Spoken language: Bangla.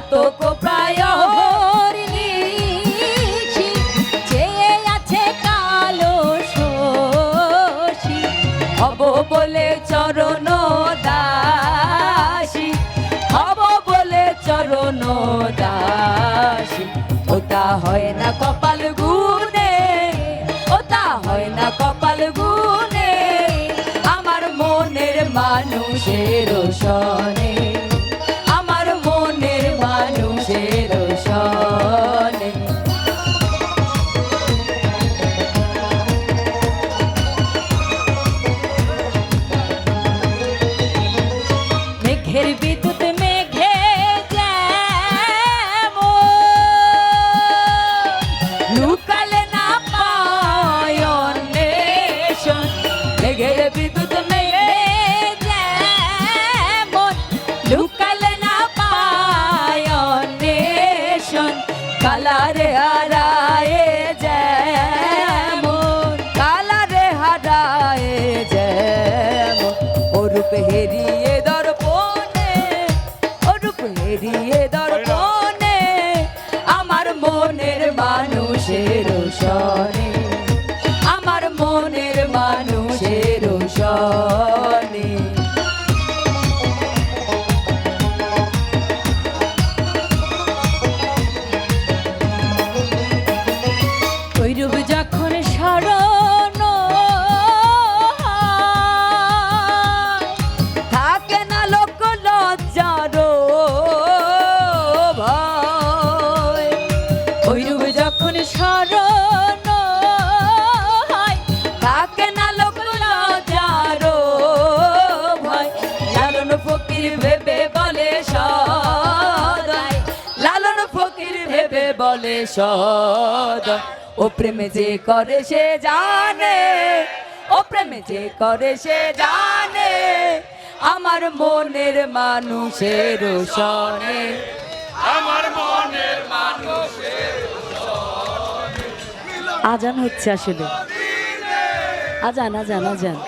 চাতক প্রায় বলে চরণ দাসী। হব বলে চরণ দাসী। ওটা হয় না কপাল গুনে ওটা হয় না কপাল গুনে আমার মনের মানুষের সনে মেঘের বিদ্যুৎ মেঘে যেমন লুকালে না পায় অন্বেষণ, কালারে হারায় যেমন, কালারে হারায় যেমন। ওরূপ হেরিয়ে দর্পণে ওরূপ হেরিয়ে দর্পণে, আমার মনের মানুষের সনে ভেবে বলে সদাই ও প্রেমে যে করে সে জানে ও প্রেমে যে করে সে জানে আমার মনের মানুষের সনে আমার মনের মানুষ আজান হচ্ছে আসলে। আজান আজান আজান।